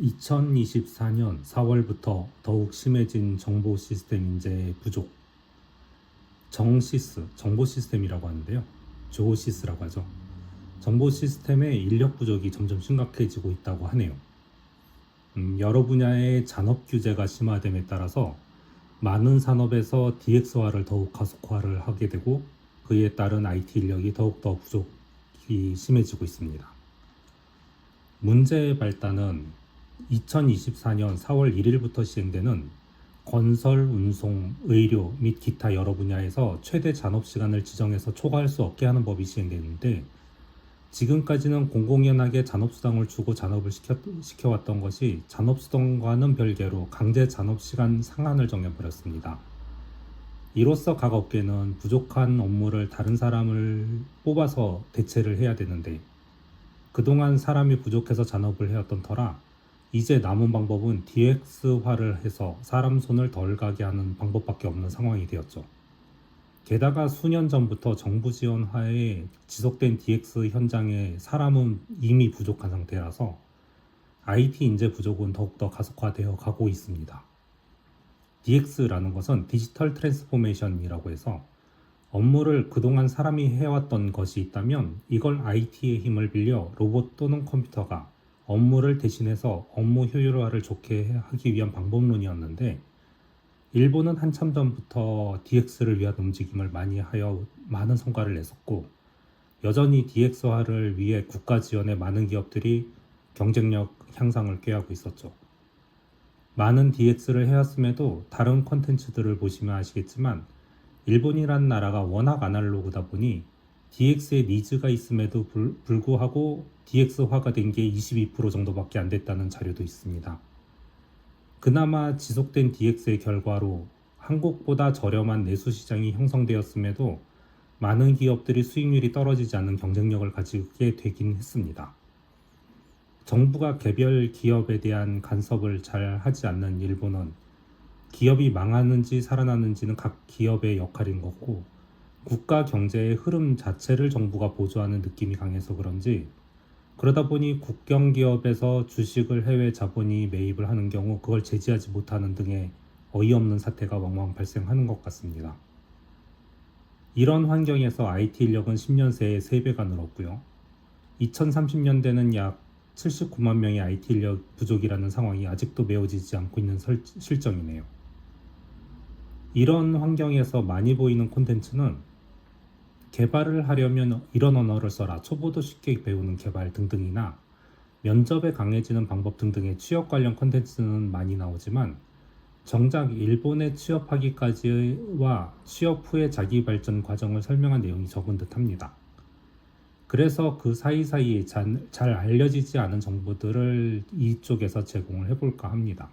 2024년 4월부터 더욱 심해진 정보 시스템 인재 부족. 정시스, 정보 시스템이라고 하는데요. 조시스라고 하죠. 정보 시스템의 인력 부족이 점점 심각해지고 있다고 하네요. 음, 여러 분야의 잔업 규제가 심화됨에 따라서 많은 산업에서 DX화를 더욱 가속화를 하게 되고 그에 따른 IT 인력이 더욱더 부족이 심해지고 있습니다. 문제의 발단은 2024년 4월 1일부터 시행되는 건설, 운송, 의료 및 기타 여러 분야에서 최대 잔업 시간을 지정해서 초과할 수 없게 하는 법이 시행되는데 지금까지는 공공연하게 잔업수당을 주고 잔업을 시켜, 시켜왔던 것이 잔업수당과는 별개로 강제 잔업시간 상한을 정해버렸습니다. 이로써 각 업계는 부족한 업무를 다른 사람을 뽑아서 대체를 해야 되는데 그동안 사람이 부족해서 잔업을 해왔던 터라 이제 남은 방법은 DX화를 해서 사람 손을 덜 가게 하는 방법밖에 없는 상황이 되었죠. 게다가 수년 전부터 정부 지원 하에 지속된 DX 현장에 사람은 이미 부족한 상태라서 IT 인재 부족은 더욱더 가속화되어 가고 있습니다. DX라는 것은 디지털 트랜스포메이션이라고 해서 업무를 그동안 사람이 해왔던 것이 있다면 이걸 IT의 힘을 빌려 로봇 또는 컴퓨터가 업무를 대신해서 업무 효율화를 좋게 하기 위한 방법론이었는데 일본은 한참 전부터 DX를 위한 움직임을 많이 하여 많은 성과를 냈었고 여전히 DX화를 위해 국가 지원에 많은 기업들이 경쟁력 향상을 꾀하고 있었죠. 많은 DX를 해왔음에도 다른 콘텐츠들을 보시면 아시겠지만 일본이란 나라가 워낙 아날로그다 보니 DX의 니즈가 있음에도 불, 불구하고 DX화가 된 게 22% 정도밖에 안 됐다는 자료도 있습니다. 그나마 지속된 DX의 결과로 한국보다 저렴한 내수 시장이 형성되었음에도 많은 기업들이 수익률이 떨어지지 않는 경쟁력을 가지게 되긴 했습니다. 정부가 개별 기업에 대한 간섭을 잘 하지 않는 일본은 기업이 망하는지 살아나는지는 각 기업의 역할인 거고 국가 경제의 흐름 자체를 정부가 보조하는 느낌이 강해서 그런지 그러다 보니 국경 기업에서 주식을 해외 자본이 매입을 하는 경우 그걸 제지하지 못하는 등의 어이없는 사태가 왕왕 발생하는 것 같습니다. 이런 환경에서 IT 인력은 10년 새에 3배가 늘었고요. 2030년대는 약 79만 명의 IT 인력 부족이라는 상황이 아직도 메워지지 않고 있는 설, 실정이네요. 이런 환경에서 많이 보이는 콘텐츠는 개발을 하려면 이런 언어를 써라, 초보도 쉽게 배우는 개발 등등이나 면접에 강해지는 방법 등등의 취업 관련 콘텐츠는 많이 나오지만 정작 일본에 취업하기까지와 취업 후의 자기 발전 과정을 설명한 내용이 적은 듯 합니다. 그래서 그 사이사이에 잘, 잘 알려지지 않은 정보들을 이쪽에서 제공을 해볼까 합니다.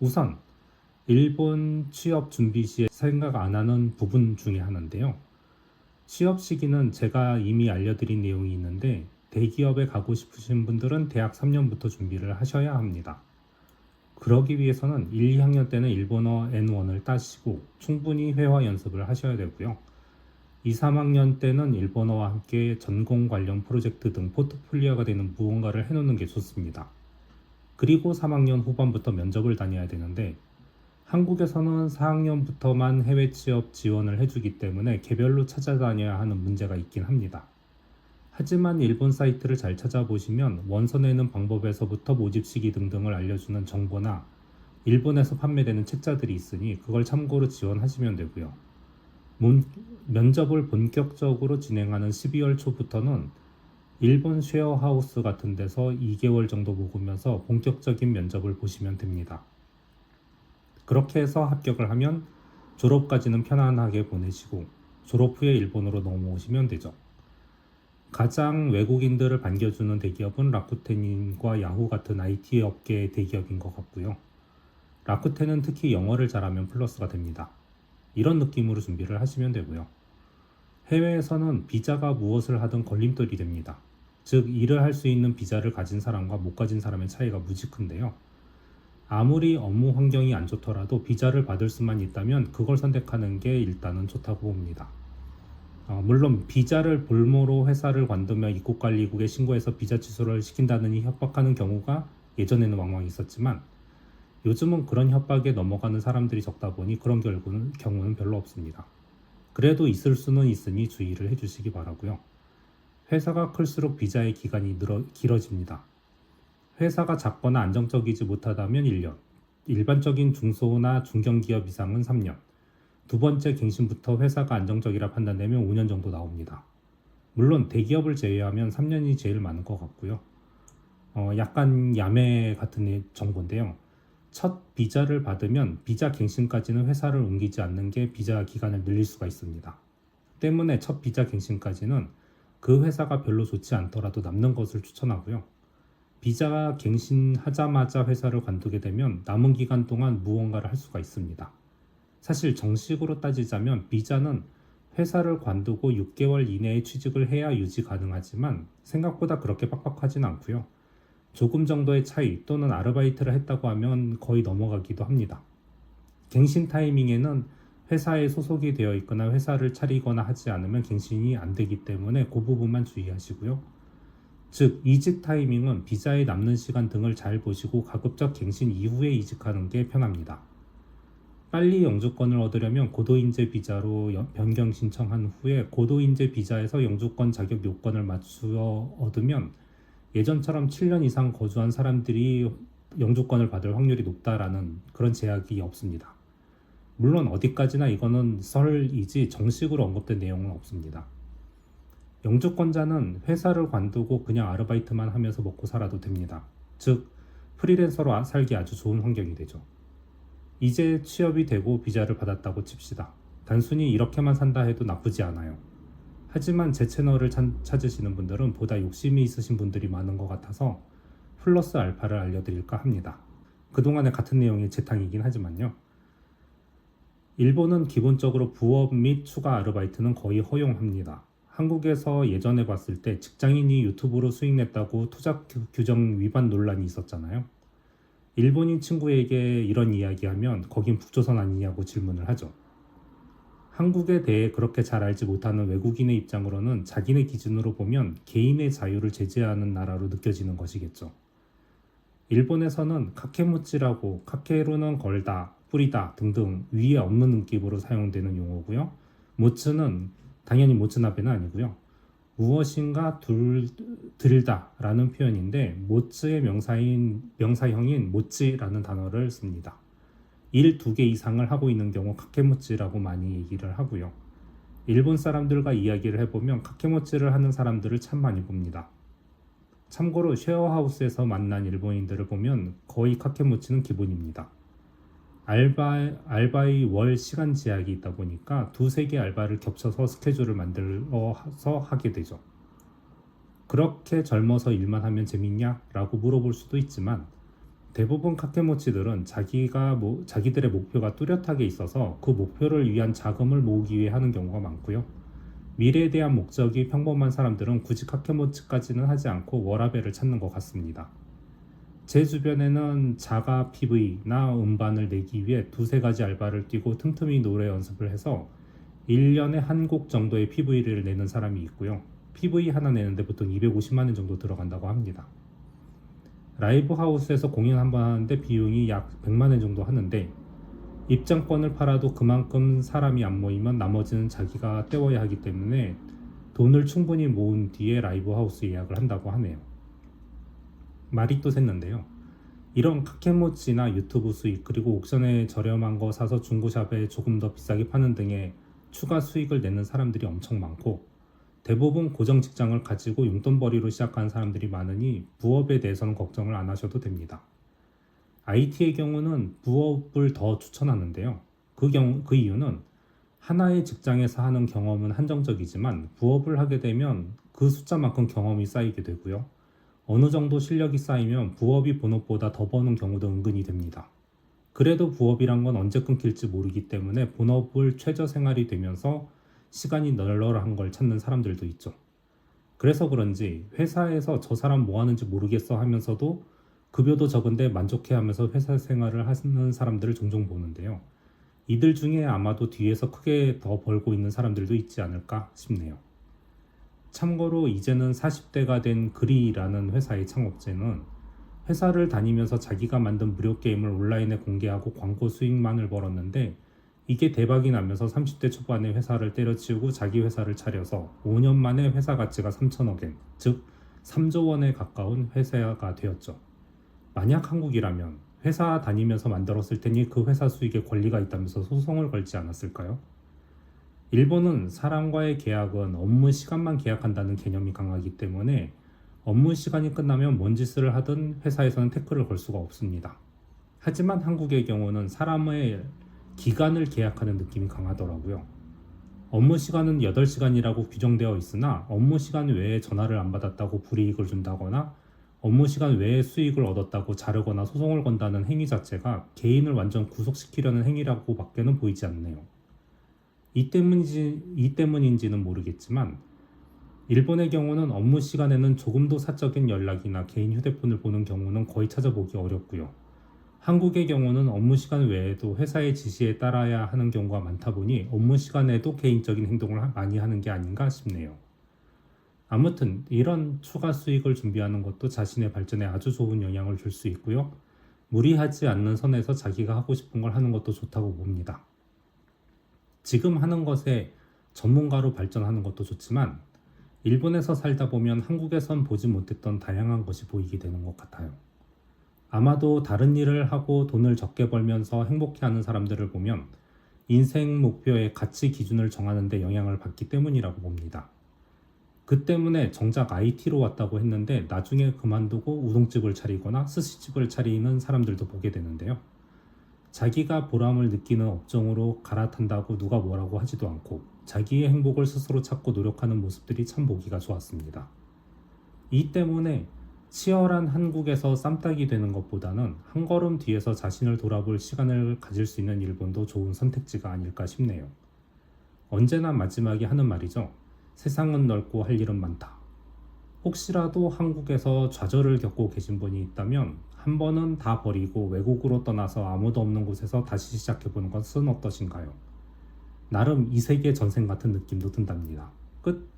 우선 일본 취업 준비 시에 생각 안 하는 부분 중에 하나인데요. 취업 시기는 제가 이미 알려드린 내용이 있는데 대기업에 가고 싶으신 분들은 대학 3년부터 준비를 하셔야 합니다. 그러기 위해서는 1, 2학년 때는 일본어 N1을 따시고 충분히 회화 연습을 하셔야 되고요. 2, 3학년 때는 일본어와 함께 전공 관련 프로젝트 등 포트폴리오가 되는 무언가를 해놓는 게 좋습니다. 그리고 3학년 후반부터 면접을 다녀야 되는데 한국에서는 4학년부터만 해외 취업 지원을 해주기 때문에 개별로 찾아다녀야 하는 문제가 있긴 합니다. 하지만 일본 사이트를 잘 찾아보시면 원서 내는 방법에서부터 모집 시기 등등을 알려주는 정보나 일본에서 판매되는 책자들이 있으니 그걸 참고로 지원하시면 되고요. 문, 면접을 본격적으로 진행하는 12월 초부터는 일본 쉐어하우스 같은 데서 2개월 정도 묵으면서 본격적인 면접을 보시면 됩니다. 그렇게 해서 합격을 하면 졸업까지는 편안하게 보내시고 졸업 후에 일본으로 넘어오시면 되죠. 가장 외국인들을 반겨주는 대기업은 라쿠텐과 야후 같은 IT 업계의 대기업인 것 같고요. 라쿠텐은 특히 영어를 잘하면 플러스가 됩니다. 이런 느낌으로 준비를 하시면 되고요. 해외에서는 비자가 무엇을 하든 걸림돌이 됩니다. 즉, 일을 할 수 있는 비자를 가진 사람과 못 가진 사람의 차이가 무지 큰데요. 아무리 업무 환경이 안 좋더라도 비자를 받을 수만 있다면 그걸 선택하는 게 일단은 좋다고 봅니다. 어, 물론 비자를 볼모로 회사를 관두며 입국관리국에 신고해서 비자 취소를 시킨다느니 협박하는 경우가 예전에는 왕왕 있었지만 요즘은 그런 협박에 넘어가는 사람들이 적다 보니 그런 결국은, 경우는 별로 없습니다. 그래도 있을 수는 있으니 주의를 해주시기 바라고요. 회사가 클수록 비자의 기간이 늘어, 길어집니다. 회사가 작거나 안정적이지 못하다면 1년, 일반적인 중소나 중견기업 이상은 3년, 두 번째 갱신부터 회사가 안정적이라 판단되면 5년 정도 나옵니다. 물론 대기업을 제외하면 3년이 제일 많은 것 같고요. 어, 약간 야매 같은 정보인데요. 첫 비자를 받으면 비자 갱신까지는 회사를 옮기지 않는 게 비자 기간을 늘릴 수가 있습니다. 때문에 첫 비자 갱신까지는 그 회사가 별로 좋지 않더라도 남는 것을 추천하고요. 비자가 갱신하자마자 회사를 관두게 되면 남은 기간 동안 무언가를 할 수가 있습니다. 사실 정식으로 따지자면 비자는 회사를 관두고 6개월 이내에 취직을 해야 유지 가능하지만 생각보다 그렇게 빡빡하진 않고요. 조금 정도의 차이 또는 아르바이트를 했다고 하면 거의 넘어가기도 합니다. 갱신 타이밍에는 회사에 소속이 되어 있거나 회사를 차리거나 하지 않으면 갱신이 안 되기 때문에 그 부분만 주의하시고요. 즉, 이직 타이밍은 비자에 남는 시간 등을 잘 보시고 가급적 갱신 이후에 이직하는 게 편합니다. 빨리 영주권을 얻으려면 고도인재 비자로 연- 변경 신청한 후에 고도인재 비자에서 영주권 자격 요건을 맞추어 얻으면 예전처럼 7년 이상 거주한 사람들이 영주권을 받을 확률이 높다라는 그런 제약이 없습니다. 물론 어디까지나 이거는 설이지 정식으로 언급된 내용은 없습니다. 영주권자는 회사를 관두고 그냥 아르바이트만 하면서 먹고 살아도 됩니다. 즉, 프리랜서로 아- 살기 아주 좋은 환경이 되죠. 이제 취업이 되고 비자를 받았다고 칩시다. 단순히 이렇게만 산다 해도 나쁘지 않아요. 하지만 제 채널을 찾- 찾으시는 분들은 보다 욕심이 있으신 분들이 많은 것 같아서 플러스 알파를 알려드릴까 합니다. 그동안의 같은 내용의 재탕이긴 하지만요. 일본은 기본적으로 부업 및 추가 아르바이트는 거의 허용합니다. 한국에서 예전에 봤을 때 직장인이 유튜브로 수익 냈다고 투자 규- 규정 위반 논란이 있었잖아요. 일본인 친구에게 이런 이야기하면 거긴 북조선 아니냐고 질문을 하죠. 한국에 대해 그렇게 잘 알지 못하는 외국인의 입장으로는 자기네 기준으로 보면 개인의 자유를 제재하는 나라로 느껴지는 것이겠죠. 일본에서는 카케모치라고 카케루는 걸다, 뿌리다 등등 위에 없는 느낌으로 사용되는 용어고요. 모츠는 당연히 모츠나베는 아니고요. 무엇인가 둘, 들다라는 표현인데 모츠의 명사인 명사형인 모찌라는 단어를 씁니다. 일 두 개 이상을 하고 있는 경우 카케모치라고 많이 얘기를 하고요. 일본 사람들과 이야기를 해보면 카케모치를 하는 사람들을 참 많이 봅니다. 참고로 쉐어하우스에서 만난 일본인들을 보면 거의 카케모치는 기본입니다. 알바, 알바의 월 시간 제약이 있다 보니까 두세 개 알바를 겹쳐서 스케줄을 만들어서 하게 되죠. 그렇게 젊어서 일만 하면 재밌냐? 라고 물어볼 수도 있지만 대부분 카케모치들은 자기가 뭐, 자기들의 목표가 뚜렷하게 있어서 그 목표를 위한 자금을 모으기 위해 하는 경우가 많고요. 미래에 대한 목적이 평범한 사람들은 굳이 카케모치까지는 하지 않고 워라벨을 찾는 것 같습니다. 제 주변에는 자가 PV나 음반을 내기 위해 두세 가지 알바를 뛰고 틈틈이 노래 연습을 해서 1년에 한 곡 정도의 PV를 내는 사람이 있고요. PV 하나 내는데 보통 250만 원 정도 들어간다고 합니다. 라이브 하우스에서 공연 한 번 하는데 비용이 약 100만 원 정도 하는데 입장권을 팔아도 그만큼 사람이 안 모이면 나머지는 자기가 때워야 하기 때문에 돈을 충분히 모은 뒤에 라이브 하우스 예약을 한다고 하네요. 말이 또 샜는데요. 이런 카케모치나 유튜브 수익 그리고 옥션에 저렴한 거 사서 중고샵에 조금 더 비싸게 파는 등의 추가 수익을 내는 사람들이 엄청 많고 대부분 고정 직장을 가지고 용돈벌이로 시작한 사람들이 많으니 부업에 대해서는 걱정을 안 하셔도 됩니다. IT의 경우는 부업을 더 추천하는데요. 그 경우 그 이유는 하나의 직장에서 하는 경험은 한정적이지만 부업을 하게 되면 그 숫자만큼 경험이 쌓이게 되고요. 어느 정도 실력이 쌓이면 부업이 본업보다 더 버는 경우도 은근히 됩니다. 그래도 부업이란 건 언제 끊길지 모르기 때문에 본업을 최저 생활이 되면서 시간이 널널한 걸 찾는 사람들도 있죠. 그래서 그런지 회사에서 저 사람 뭐 하는지 모르겠어 하면서도 급여도 적은데 만족해 하면서 회사 생활을 하는 사람들을 종종 보는데요. 이들 중에 아마도 뒤에서 크게 더 벌고 있는 사람들도 있지 않을까 싶네요. 참고로 이제는 40대가 된 그리라는 회사의 창업제는 회사를 다니면서 자기가 만든 무료 게임을 온라인에 공개하고 광고 수익만을 벌었는데 이게 대박이 나면서 30대 초반에 회사를 때려치우고 자기 회사를 차려서 5년 만에 회사 가치가 3천억엔, 즉 3조 원에 가까운 회사가 되었죠. 만약 한국이라면 회사 다니면서 만들었을 테니 그 회사 수익에 권리가 있다면서 소송을 걸지 않았을까요? 일본은 사람과의 계약은 업무 시간만 계약한다는 개념이 강하기 때문에 업무 시간이 끝나면 뭔 짓을 하든 회사에서는 태클을 걸 수가 없습니다. 하지만 한국의 경우는 사람의 기간을 계약하는 느낌이 강하더라고요. 업무 시간은 8시간이라고 규정되어 있으나 업무 시간 외에 전화를 안 받았다고 불이익을 준다거나 업무 시간 외에 수익을 얻었다고 자르거나 소송을 건다는 행위 자체가 개인을 완전 구속시키려는 행위라고 밖에는 보이지 않네요. 이 때문인지, 이 때문인지는 모르겠지만 일본의 경우는 업무 시간에는 조금도 사적인 연락이나 개인 휴대폰을 보는 경우는 거의 찾아보기 어렵고요. 한국의 경우는 업무 시간 외에도 회사의 지시에 따라야 하는 경우가 많다 보니 업무 시간에도 개인적인 행동을 하- 많이 하는 게 아닌가 싶네요. 아무튼 이런 추가 수익을 준비하는 것도 자신의 발전에 아주 좋은 영향을 줄 수 있고요. 무리하지 않는 선에서 자기가 하고 싶은 걸 하는 것도 좋다고 봅니다. 지금 하는 것에 전문가로 발전하는 것도 좋지만 일본에서 살다 보면 한국에선 보지 못했던 다양한 것이 보이게 되는 것 같아요. 아마도 다른 일을 하고 돈을 적게 벌면서 행복해하는 사람들을 보면 인생 목표의 가치 기준을 정하는 데 영향을 받기 때문이라고 봅니다. 그 때문에 정작 IT로 왔다고 했는데 나중에 그만두고 우동집을 차리거나 스시집을 차리는 사람들도 보게 되는데요. 자기가 보람을 느끼는 업종으로 갈아탄다고 누가 뭐라고 하지도 않고 자기의 행복을 스스로 찾고 노력하는 모습들이 참 보기가 좋았습니다. 이 때문에 치열한 한국에서 쌈딱이 되는 것보다는 한 걸음 뒤에서 자신을 돌아볼 시간을 가질 수 있는 일본도 좋은 선택지가 아닐까 싶네요. 언제나 마지막에 하는 말이죠. 세상은 넓고 할 일은 많다. 혹시라도 한국에서 좌절을 겪고 계신 분이 있다면 한 번은 다 버리고 외국으로 떠나서 아무도 없는 곳에서 다시 시작해보는 것은 어떠신가요? 나름 이 세계 전생 같은 느낌도 든답니다. 끝.